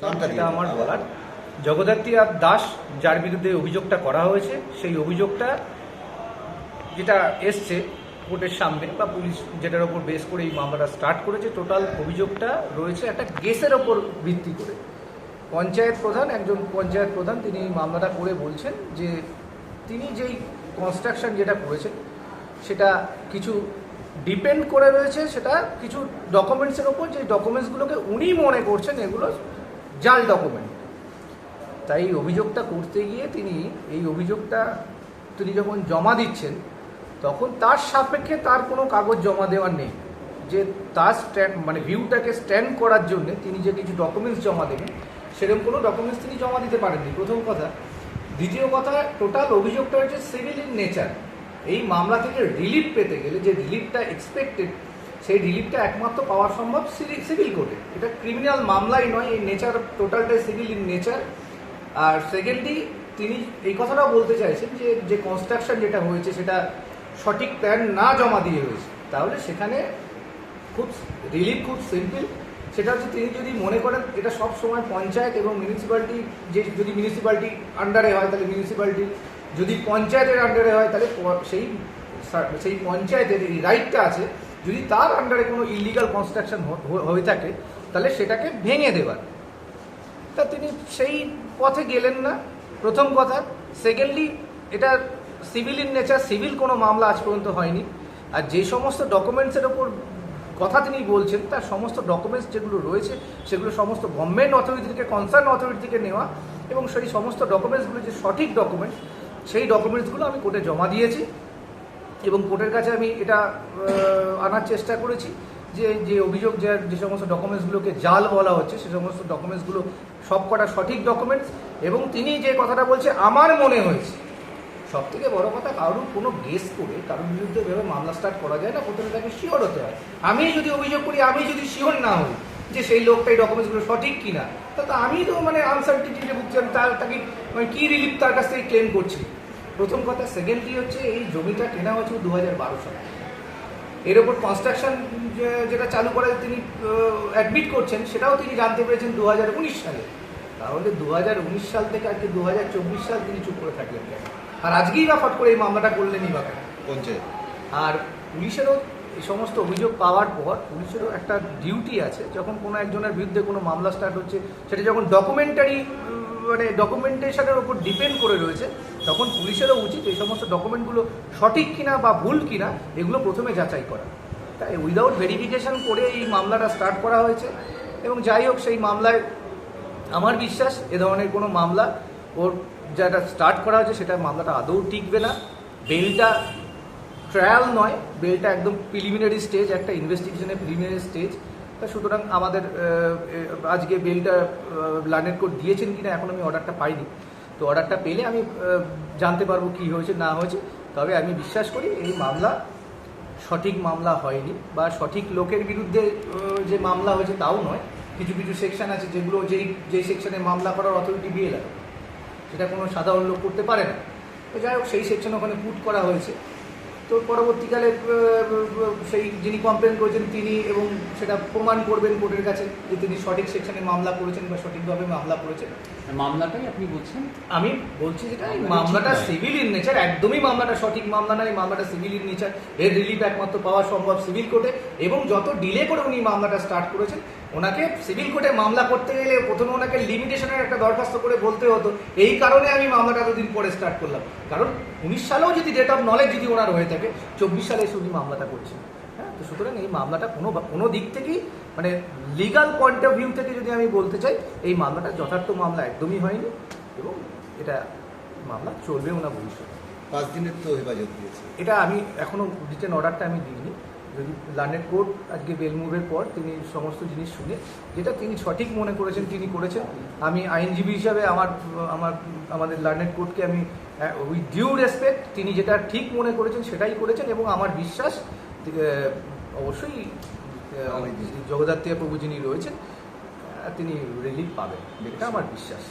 সেটা আমার বলার। জগদ্ধাত্রী আর দাস যার বিরুদ্ধে অভিযোগটা করা হয়েছে সেই অভিযোগটা যেটা এসছে কোর্টের সামনে বা পুলিশ যেটার ওপর বেস করে এই মামলাটা স্টার্ট করেছে টোটাল অভিযোগটা রয়েছে একটা গেসের ওপর ভিত্তি করে। পঞ্চায়েত প্রধান একজন পঞ্চায়েত প্রধান তিনি এই মামলাটা করে বলছেন যে তিনি যেই কনস্ট্রাকশন যেটা করেছেন সেটা কিছু ডিপেন্ড করে রয়েছে সেটা কিছু ডকুমেন্টসের ওপর যে ডকুমেন্টসগুলোকে উনি মনে করছেন এগুলো জাল ডকুমেন্ট তাই এই অভিযোগটা করতে গিয়ে তিনি, এই অভিযোগটা তিনি যখন জমা দিচ্ছেন, তখন তার সাপেক্ষে তার কোনো কাগজ জমা দেওয়ার নেই। যে তার স্ট্যান্ড মানে ভিউটাকে স্ট্যান্ড করার জন্য তিনি যে কিছু ডকুমেন্টস জমা দেবেন, সেরকম কোনো ডকুমেন্টস তিনি জমা দিতে পারেননি। প্রথম কথা। দ্বিতীয় কথা টোটাল অভিযোগটা হচ্ছে সিভিল ইন নেচার এই মামলা থেকে রিলিফ পেতে গেলে যে রিলিফটা এক্সপেক্টেড সেই রিলিফটা একমাত্র পাওয়া সম্ভব সিভিল কোর্টে। এটা ক্রিমিনাল মামলাই নয়, এই নেচার, টোটালটাই সিভিল ইন নেচার। আর সেকেন্ডলি, তিনি এই কথাটাও বলতে চাইছেন যে যে কনস্ট্রাকশন যেটা হয়েছে, সেটা সঠিক প্ল্যান না জমা দিয়ে হয়েছে। তাহলে সেখানে খুব রিলিফ খুব সিম্পল সেটা হচ্ছে তিনি যদি মনে করেন, এটা সব সময় পঞ্চায়েত এবং মিউনিসিপ্যালিটি যে যদি মিউনিসিপ্যালিটি আন্ডারে হয়, তাহলে মিউনিসিপ্যালিটি যদি পঞ্চায়েতের আন্ডারে হয়, তাহলে সেই সেই পঞ্চায়েতের এই রাইটটা আছে। যদি তার আন্ডারে কোনো ইলিগাল কনস্ট্রাকশন হয়ে থাকে, তাহলে সেটাকে ভেঙে দেওয়ার তা তিনি সেই পথে গেলেন না। প্রথম কথা। সেকেন্ডলি এটা সিভিল ইন নেচার সিভিল কোনো মামলা আজ পর্যন্ত হয়নি। আর যে সমস্ত ডকুমেন্টসের ওপর কথা তিনি বলছেন, তার সমস্ত ডকুমেন্টস যেগুলো রয়েছে, সেগুলো সমস্ত গভর্নমেন্ট অথরিটি থেকে কনসার্ন অথরিটি থেকে নেওয়া এবং সেই সমস্ত ডকুমেন্টসগুলো যে সঠিক ডকুমেন্টস সেই ডকুমেন্টসগুলো আমি কোর্টে জমা দিয়েছি। এবং কোর্টের কাছে আমি এটা আনার চেষ্টা করেছি যে যে অভিযোগ, যে যে সমস্ত ডকুমেন্টসগুলোকে জাল বলা হচ্ছে, সে সমস্ত ডকুমেন্টসগুলো সবকটা সঠিক ডকুমেন্টস এবং তিনি যে কথাটা বলছে, আমার মনে হয়েছে। সব থেকে বড় কথা, কারোর কোনো গেস করে, কারোর বিরুদ্ধে ভেবে মামলা স্টার্ট করা যায় না, প্রথমে তাকে শিওর হতে হয়। আমি যদি অভিযোগ করি, আমি যদি শিওর না হই যে সেই লোকটা এই ডকুমেন্টসগুলো সঠিক কিনা, তা তো আমি তো মানে আনসার্টিনিটিতে ভুগছি, আমি তার, তাকে মানে কী রিলিফ তার কাছ থেকে ক্লেম করছি? প্রথম কথা সেকেন্ডলি হচ্ছে এই জমিটা কেনা হয়েছিল দু হাজার বারো সালে। এর ওপর কনস্ট্রাকশন যেটা চালু করে তিনি অ্যাডমিট করছেন সেটাও তিনি জানতে পেরেছেন দু হাজার উনিশ সালে। তাহলে দু হাজার উনিশ সাল থেকে আজকে দু হাজার চব্বিশ সাল তিনি চুপ করে থাকলেন কেন? আর আজকেই বা ফট করে এই মামলাটা করলেনই বা কেন? আর পুলিশেরও এই সমস্ত অভিযোগ পাওয়ার পর পুলিশেরও একটা ডিউটি আছে যখন কোনো একজনের বিরুদ্ধে কোনো মামলা স্টার্ট হচ্ছে সেটা যখন ডকুমেন্টারি মানে ডকুমেন্টেশনের ওপর ডিপেন্ড করে রয়েছে তখন পুলিশেরও উচিত এই সমস্ত ডকুমেন্টগুলো সঠিক কিনা বা ভুল কিনা এগুলো প্রথমে যাচাই করা। তাই উইদাউট ভেরিফিকেশন করে এই মামলাটা স্টার্ট করা হয়েছে এবং যাই হোক সেই মামলায় আমার বিশ্বাস এ ধরনের কোনো মামলা ওর যেটা স্টার্ট করা হয়েছে সেটা মামলাটা আদৌ টিকবে না। বেলটা ট্রায়াল নয়, বেলটা একদম প্রিলিমিনারি স্টেজ একটা ইনভেস্টিগেশনের প্রিলিমিনারি স্টেজ তা সুতরাং আমাদের আজকে বেলটা লার্নের কোড দিয়েছেন কিনা এখন আমি অর্ডারটা পাইনি। তো অর্ডারটা পেলে আমি জানতে পারব কি হয়েছে, না হয়েছে। তবে আমি বিশ্বাস করি এই মামলা সঠিক মামলা হয়নি বা সঠিক লোকের বিরুদ্ধে যে মামলা হয়েছে তাও নয়। কিছু কিছু সেকশন আছে যেগুলো যেই যেই সেকশনে মামলা করার অথরিটি বিয়ে লাগে সেটা কোনো সাধারণ লোক করতে পারে না। তো যাই হোক, সেই সেকশন ওখানে পুট করা হয়েছে। তো পরবর্তীকালে সেই যিনি কমপ্লেন করেছেন তিনি এবং সেটা প্রমাণ করবেন কোর্টের কাছে যে তিনি সঠিক সেকশনে মামলা করেছেন বা সঠিকভাবে মামলা করেছেন। মামলাটাই আপনি বলছেন? আমি বলছি যেটা এই মামলাটা। সিভিল ইন নেচার একদমই মামলাটা সঠিক মামলা নয় মামলাটা সিভিল ইন নেচার এর রিলিফ একমাত্র পাওয়া সম্ভব সিভিল কোর্টে এবং যত ডিলে করে উনি মামলাটা স্টার্ট করেছেন ওনাকে সিভিল কোর্টে মামলা করতে গেলে প্রথমে ওনাকে লিমিটেশনের একটা দরখাস্ত করে বলতে হতো। এই কারণে আমি মামলাটা দুদিন পরে স্টার্ট করলাম। কারণ উনিশ সালেও যদি ডেট অফ নলেজ যদি ওনার হয়ে থাকে চব্বিশ সালে এসে উনি মামলাটা করছেন। হ্যাঁ তো সুতরাং এই মামলাটা কোনো কোনো দিক থেকেই মানে লিগাল পয়েন্ট অফ ভিউ থেকে যদি আমি বলতে চাই এই মামলাটা যথার্থ মামলা একদমই হয়নি এবং এটা মামলা চলবেও না ভবিষ্যতে। পাঁচ দিনের তো হেফাজত দিয়েছে। এটা আমি এখনও রিটার্ন অর্ডারটা আমি দিইনি। যদি লার্নেট কোর্ট আজকে বেল মুভের পর তিনি সমস্ত জিনিস শুনে যেটা তিনি সঠিক মনে করেছেন তিনি করেছেন। আমি আইনজীবী হিসাবে আমার আমার আমাদের লার্নেট কোর্টকে আমি উইথ ডিউ রেসপেক্ট তিনি যেটা ঠিক মনে করেছেন সেটাই করেছেন এবং আমার বিশ্বাস অবশ্যই আহ, জগদ্ধাত্রী প্রভু যিনি রয়েছেন তিনি রিলিফ পাবেন। এটা আমার বিশ্বাস।